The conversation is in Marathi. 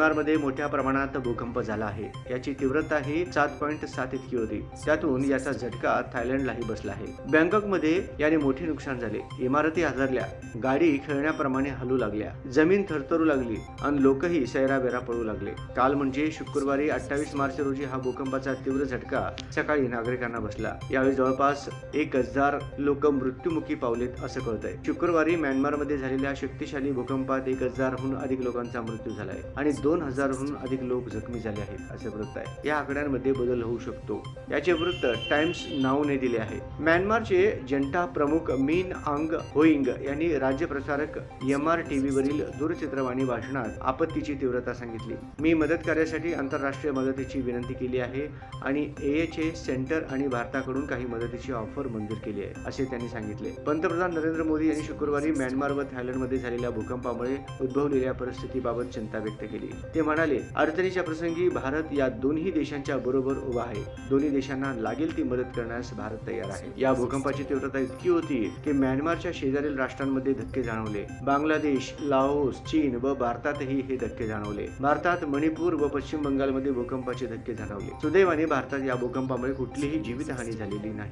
म्यानमारमध्ये मोठ्या प्रमाणात भूकंप झाला आहे. याची तीव्रता ही सात पॉईंट सात इतकी होती. त्यातून याचा झटका थायलंडलाही बसला आहे. बँकॉकमध्ये याने मोठे नुकसान झाले. इमारती हादरल्या. गाडी खेळण्याप्रमाणे हलू लागल्या. जमीन थरथरू लागली आणि लोकही सैराबेरा पडू लागले. काल म्हणजे शुक्रवारी अठ्ठावीस मार्च रोजी हा भूकंपाचा तीव्र झटका सकाळी नागरिकांना बसला. यावेळी जवळपास एक हजार लोक मृत्युमुखी पावलेत असं कळतंय. शुक्रवारी म्यानमारमध्ये झालेल्या शक्तिशाली भूकंपात एक हजारहून अधिक लोकांचा मृत्यू झालाय आणि दोन दोन हजारहून अधिक लोक जखमी झाले आहेत असे वृत्त आहे. या आकड्यांमध्ये बदल होऊ शकतो. याचे वृत्त टाइम्स नावने दिले आहे. म्यानमारचे जनता प्रमुख मीन आंग होईंग यांनी राज्य प्रसारक एम आर टीव्हीवरील दूरचित्रवाणी भाषणात आपत्तीची तीव्रता सांगितली. मी मदत कार्यासाठी आंतरराष्ट्रीय मदतीची विनंती केली आहे आणि एएच सेंटर आणि भारताकडून काही मदतीची ऑफर मंजूर केली आहे असे त्यांनी सांगितले. पंतप्रधान नरेंद्र मोदी यांनी शुक्रवारी म्यानमार व थायलंडमध्ये झालेल्या भूकंपामुळे उद्भवलेल्या परिस्थितीबाबत चिंता व्यक्त केली. ते म्हणाले अडचणीच्या प्रसंगी भारत या दोन्ही देशांच्या बरोबर उभा आहे. दोन्ही देशांना लागेल ती मदत करण्यास भारत तयार आहे. या भूकंपाची तीव्रता इतकी होती की म्यानमारच्या शेजारील राष्ट्रांमध्ये धक्के जाणवले. बांगलादेश लाओस चीन व भारतातही हे धक्के जाणवले. भारतात मणिपूर व पश्चिम बंगालमध्ये भूकंपाचे धक्के जाणवले. सुदैवाने भारतात या भूकंपामुळे कुठलीही जीवितहानी झालेली नाही.